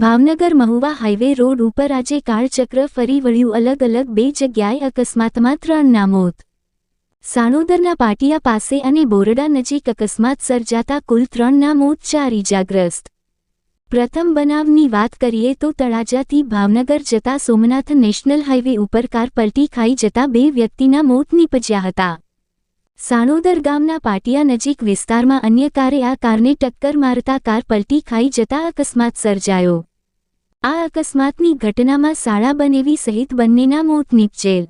Bhavnagar Mahuva highway road ઉપર આજે કાળચક્ર ફરી વળ્યું. અલગ અલગ બે જગ્યાએ અકસ્માતમાં ત્રણના મોત સાણોદરના પાટિયા પાસે અને બોરડા નજીક અકસ્માત સર્જાતા કુલ ત્રણના મોત ચાર ઇજાગ્રસ્ત પ્રથમ બનાવની વાત કરીએ તો તળાજાથી ભાવનગર જતા સોમનાથ નેશનલ હાઈવે ઉપર કાર પલટી ખાઈ જતા બે વ્યક્તિના મોત નીપજ્યા હતા. સાણોદર ગામના પાટિયા નજીક વિસ્તારમાં અન્ય કારે આ કારને ટક્કર મારતા કાર પલટી ખાઈ જતા અકસ્માત સર્જાયો. આ અકસ્માતની ઘટનામાં શાળા બનેવી સહિત બંનેના મોત નીપજેલ.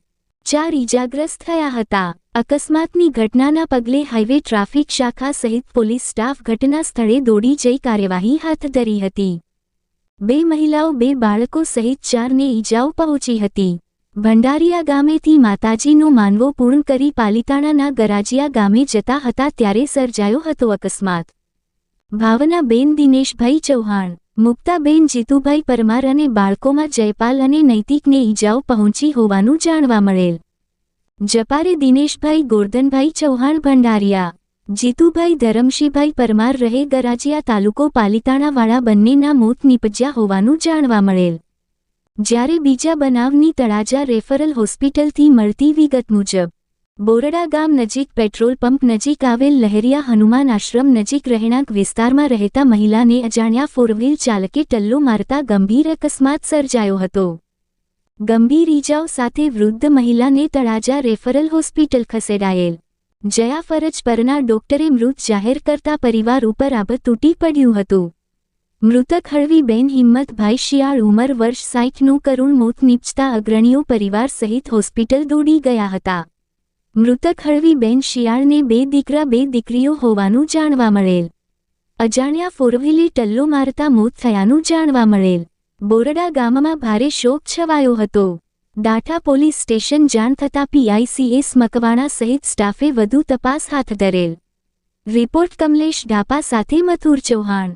ચાર ઇજાગ્રસ્ત થયા હતા. અકસ્માતની ઘટનાના પગલે હાઇવે ટ્રાફિક શાખા સહિત પોલીસ સ્ટાફ ઘટના સ્થળે દોડી જઈ કાર્યવાહી હાથ ધરી હતી. બે મહિલાઓ, બે બાળકો સહિત ચારને ઈજાઓ પહોંચી હતી. ભંડારિયા ગામેથી માતાજીનો માનવો પૂર્ણ કરી પાલિતાણાના ગરાજિયા ગામે જતા હતા ત્યારે સર્જાયો હતો અકસ્માત. ભાવનાબેન દિનેશભાઈ ચૌહાણ, મુક્તાબેન જીતુભાઈ પરમાર અને બાળકોમાં જયપાલ અને નૈતિકને ઈજાઓ પહોંચી હોવાનું જાણવા મળેલ. જપારે દિનેશભાઈ ગોરધનભાઈ ચૌહાણ ભંડારિયા, જીતુભાઈ ધરમશીભાઈ પરમાર રહે ગરાજિયા તાલુકો પાલિતાણાવાળા બંનેના મોત નીપજ્યા હોવાનું જાણવા મળેલ. જ્યારે બીજા બનાવની તળાજા રેફરલ હોસ્પિટલથી મળતી વિગત મુજબ, બોરડા ગામ નજીક પેટ્રોલ પંપ નજીક આવેલ લહેરિયા હનુમાન આશ્રમ નજીક રહેણાંક વિસ્તારમાં રહેતા મહિલાને અજાણ્યા ફોરવ્હીલ ચાલકે ટલ્લો મારતા ગંભીર અકસ્માત સર્જાયો હતો. ગંભીર ઈજાઓ સાથે વૃદ્ધ મહિલાને તળાજા રેફરલ હોસ્પિટલ ખસેડાયેલ. જયા ફરજ પરના ડોક્ટરે મૃત જાહેર કરતા પરિવાર ઉપર આબત તૂટી પડ્યું હતું. મૃતક હળવીબેન હિંમતભાઈ શિયાળ ઉંમર વર્ષ સાઠનું કરુણ મોત નીપજતા અગ્રણીઓ પરિવાર સહિત હોસ્પિટલ દોડી ગયા હતા. મૃતક હળવીબેન શિયાળને બે દીકરા બે દીકરીઓ હોવાનું જાણવા મળેલ. અજાણ્યા ફોરવ્હીલે ટલ્લો મારતા મોત થયાનું જાણવા મળેલ. બોરડા ગામમાં ભારે શોક છવાયો હતો. દાઠા પોલીસ સ્ટેશન જાણ થતાં પીઆઈસીએસ મકવાણા સહિત સ્ટાફે વધુ તપાસ હાથ ધરેલ. રિપોર્ટ કમલેશ ડાપા સાથે મથુર ચૌહાણ.